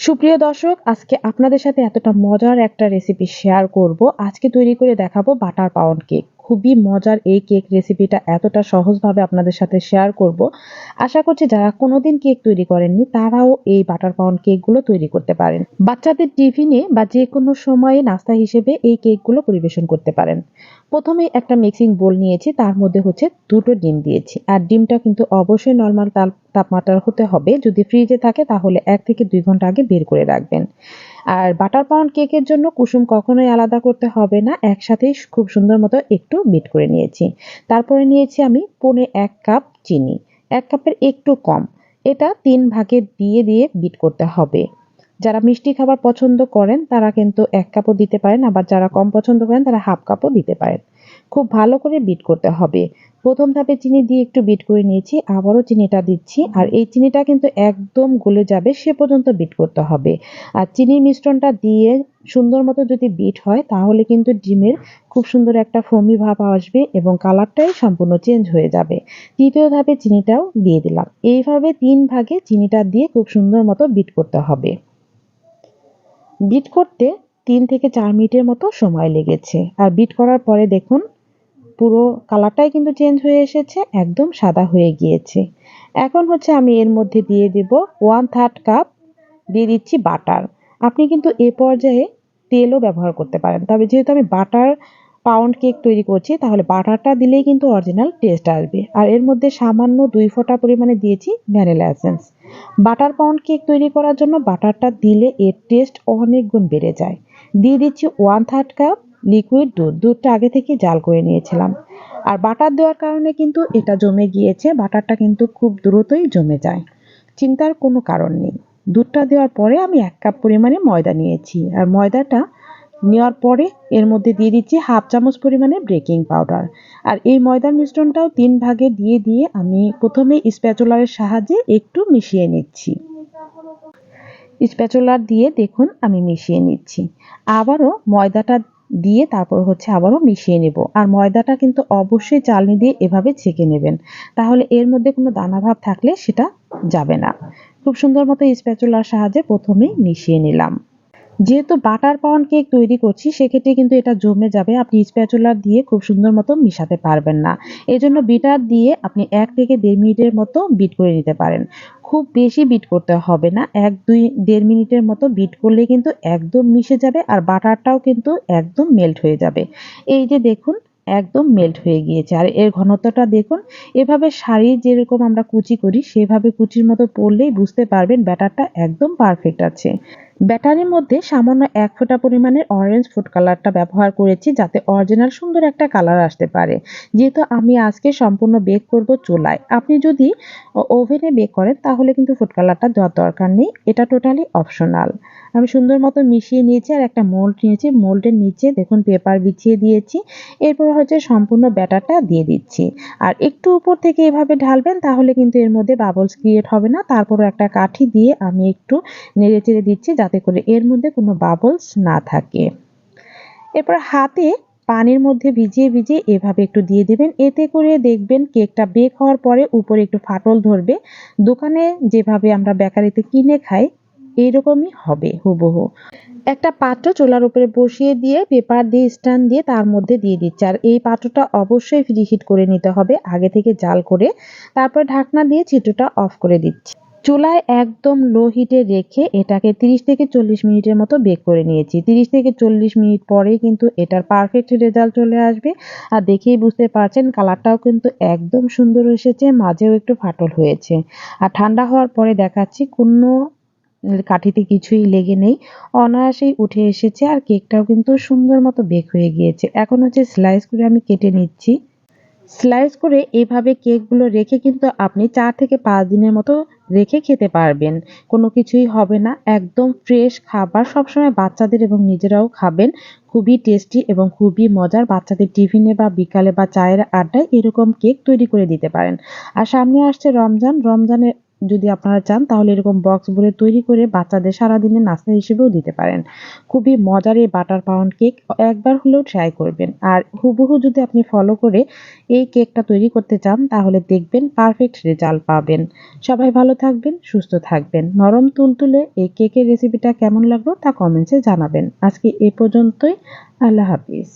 সুপ্রিয় দর্শক, আজকে আপনাদের সাথে এতটা মজার একটা রেসিপি শেয়ার করব। আজকে তৈরি করে দেখাবো বাটার পাউন্ড কেক খুবই মজার এই কেক রেসিপিটা এতটা সহজভাবে আপনাদের সাথে শেয়ার করব। আশা করছি যারা কোনোদিন কেক তৈরি করেননি, তারাও এই বাটার পাউন্ড কেকগুলো তৈরি করতে পারেন। বাচ্চাদের টিফিনে বা যে কোনো সময়ে নাস্তা হিসেবে এই কেকগুলো পরিবেশন করতে পারেন। প্রথমে একটা মিক্সিং বোল নিয়েছি, তার মধ্যে হচ্ছে দুটো ডিম দিয়েছি। আর ডিমটা কিন্তু অবশ্যই নর্মাল তাপমাত্রার হতে হবে। যদি ফ্রিজে থাকে, তাহলে এক থেকে দুই ঘণ্টা আগে বের করে রাখবেন। আর বাটার পাউন্ড কেকের জন্য কুসুম কখনোই আলাদা করতে হবে না। একসাথেই খুব সুন্দর মতো একটু বিট করে নিয়েছি। তারপরে নিয়েছি আমি পনে এক কাপ চিনি। এক কাপের একটু কম। এটা তিন ভাগে দিয়ে দিয়ে বিট করতে হবে। যারা মিষ্টি খাবার পছন্দ করেন, তারা কিন্তু এক কাপও দিতে পারেন। আবার যারা কম পছন্দ করেন, তারা হাফ কাপও দিতে পারেন। খুব ভালো করে বিট করতে হবে। প্রথম ধাপে চিনি দিয়ে একটু বিট করে নিয়েছি, আবারও চিনিটা দিচ্ছি আর এই চিনিটা কিন্তু একদম গলে যাবে, সে পর্যন্ত বিট করতে হবে। আর চিনির মিশ্রণটা দিয়ে সুন্দর মতো যদি বিট হয়, তাহলে কিন্তু ডিমের খুব সুন্দর একটা ফমি ভাব আসবে এবং কালারটাই সম্পূর্ণ চেঞ্জ হয়ে যাবে। তৃতীয় ধাপে চিনিটাও দিয়ে দিলাম। এইভাবে তিন ভাগে চিনিটা দিয়ে খুব সুন্দর মতো বিট করতে হবে। বিট করতে তিন থেকে চার মিনিটের মতো সময় লেগেছে। আর বিট করার পরে দেখুন পুরো কালারটাই কিন্তু চেঞ্জ হয়ে এসেছে, একদম সাদা হয়ে গিয়েছে। এখন হচ্ছে আমি এর মধ্যে দিয়ে দেব ওয়ান থার্ড কাপ দিয়ে দিচ্ছি বাটার আপনি কিন্তু এ পর্যায়ে তেলও ব্যবহার করতে পারেন। তবে যেহেতু আমি বাটার পাউন্ড কেক তৈরি করছি, তাহলে বাটারটা দিলেই কিন্তু অরিজিনাল টেস্ট আসবে। আর এর মধ্যে সামান্য দুই ফোঁটা পরিমাণে দিয়েছি vanilla essence butter pound cake তৈরি করার জন্য বাটারটা দিলে এর টেস্ট অনেক গুণ বেড়ে যায়। দিয়ে দিচ্ছি ওয়ান থার্ড কাপ লিকুইড দুধ, দুধটা আগে থেকে জাল করে নিয়েছিলাম। আর বাটার দেওয়ার কারণে কিন্তু এটা জমে গিয়েছে, বাটারটা কিন্তু খুব দ্রুতই জমে যায়। চিন্তার কোনো কারণ নেই। দুধটা দেওয়ার পরে আমি এক কাপ পরিমাণে ময়দা নিয়েছি। আর ময়দাটা নেওয়ার পরে এর মধ্যে দিয়ে দিচ্ছি হাফ চামচ পরিমাণে বেকিং পাউডার। আর এই ময়দার মিশ্রণটাও তিন ভাগে দিয়ে দিয়ে আমি প্রথমে স্প্যাচুলারের সাহায্যে একটু মিশিয়ে নিচ্ছি। স্প্যাচুলার দিয়ে দেখুন আমি মিশিয়ে নিচ্ছি। আবারও ময়দাটা দিয়ে তারপর হচ্ছে আবারও মিশিয়ে নেব। আর ময়দাটা কিন্তু অবশ্যই চালনি দিয়ে এভাবে ছেঁকে নেবেন। তাহলে এর মধ্যে কোনো দানা ভাব থাকলে সেটা যাবে না। খুব সুন্দর মতো স্প্যাচুলার সাহায্যে প্রথমেই মিশিয়ে নিলাম। যেহেতু বাটার পাউন্ড কেক তৈরি করছি, সেক্ষেত্রে কিন্তু এটা জমে যাবে। আপনি স্প্যাচুলার দিয়ে খুব সুন্দর মতো মিশাতে পারবেন না। এই জন্য বিটার দিয়ে আপনি এক থেকে দেড় মিনিটের মতো বিট করে নিতে পারেন। খুব বেশি বিট করতে হবে না। এক, দুই, দেড় মিনিটের মতো বিট করলে কিন্তু একদম মিশে যাবে আর বাটারটাও কিন্তু একদম মেল্ট হয়ে যাবে। এই যে দেখুন, একদম মেল্ট হয়ে গিয়েছে। আর এর ঘনত্বটা দেখুন, এভাবে শাড়ি যেরকম আমরা কুচি করি, সেভাবে কুচির মতো পড়লেই বুঝতে পারবেন ব্যাটারটা একদম পারফেক্ট আছে। ব্যাটারির মধ্যে সামান্য এক ফোঁটা পরিমাণের অরেঞ্জ ফুড কালারটা ব্যবহার করেছি যাতে অরিজিনাল সুন্দর একটা কালার আসতে পারে। যেহেতু আমি আজকে সম্পূর্ণ বেক করব চুলায়। আপনি যদি ওভেনে বেক করেন, তাহলে কিন্তু ফুড কালারটা দেওয়ার দরকার নেই। এটা টোটালি অপশনাল আমি সুন্দর মতো মিশিয়ে নিয়েছি আর একটা মোল্ড নিয়েছি। মোল্ডের নিচে দেখুন পেপার বিছিয়ে দিয়েছি। এরপর হচ্ছে সম্পূর্ণ ব্যাটারটা দিয়ে দিচ্ছি। আর একটু উপর থেকে এভাবে ঢালবেন, তাহলে কিন্তু এর মধ্যে বাবলস ক্রিয়েট হবে না। তারপরও একটা কাঠি দিয়ে আমি একটু নেড়ে চেড়ে দিচ্ছি যাতে করে এর মধ্যে কোনো বাবলস না থাকে। এরপর হাতে পানির মধ্যে ভিজিয়ে ভিজিয়ে এভাবে একটু দিয়ে দেবেন। এতে করে দেখবেন কেকটা বেক হওয়ার পরে উপরে একটু ফাটল ধরবে। দোকানে যেভাবে আমরা বেকারিতে কিনে খাই এইরকমই হবে হুবহু। একটা পাত্র চোলার উপরে বসিয়ে দিয়ে পেপার দিয়ে স্ট্যান্ড দিয়ে তার মধ্যে দিয়ে দিচ্ছে। আর এই পাত্রটা অবশ্যই ফ্রি হিট করে নিতে হবে, আগে থেকে জাল করে। তারপর ঢাকনা দিয়ে চিটুটা অফ করে দিচ্ছি। চুলায় একদম লো হিটে রেখে এটাকে 30 থেকে চল্লিশ মিনিটের মতো বেক করে নিয়েছি। 30 থেকে চল্লিশ মিনিট পরেই কিন্তু এটার পারফেক্ট রেজাল্ট চলে আসবে। আর দেখেই বুঝতে পারছেন কালারটাও কিন্তু একদম সুন্দর এসেছে, মাঝেও একটু ফাটল হয়েছে। আর ঠান্ডা হওয়ার পরে দেখাচ্ছি, কোনো কাঠিতে কিছুই লেগে নেই। অনায়াসেই উঠে এসেছে আর কেকটাও কিন্তু সুন্দর মতো বেক হয়ে গিয়েছে। এখন হচ্ছে স্লাইস করে আমি কেটে নিচ্ছি। স্লাইস করে এইভাবে কেকগুলো রেখে কিন্তু আপনি চার থেকে পাঁচ দিনের মতো রেখে খেতে পারবেন। কোনো কিছুই হবে না। একদম ফ্রেশ খাবার সবসময় বাচ্চাদের এবং নিজেরাও খাবেন। খুবই টেস্টি এবং খুবই মজার। বাচ্চাদের টিফিনে বা বিকালে বা চায়ের আড্ডায় এরকম কেক তৈরি করে দিতে পারেন। আর সামনে আসছে রমজান। রমজানের যদি আপনারা চান, তাহলে এরকম বক্স ভরে তৈরি করে বাচ্চাদের সারাদিনের নাস্তা হিসেবেও দিতে পারেন। খুবই মজার এই বাটার পাউন্ড কেক একবার হলেও ট্রাই করবেন। আর হুবহু যদি আপনি ফলো করে এই কেকটা তৈরি করতে চান, তাহলে দেখবেন পারফেক্ট রেজাল্ট পাবেন। সবাই ভালো থাকবেন, সুস্থ থাকবেন। নরম তুলতুলে এই কেকের রেসিপিটা কেমন লাগল তা কমেন্টসে জানাবেন। আজকে এ পর্যন্তই। আল্লাহ হাফিজ।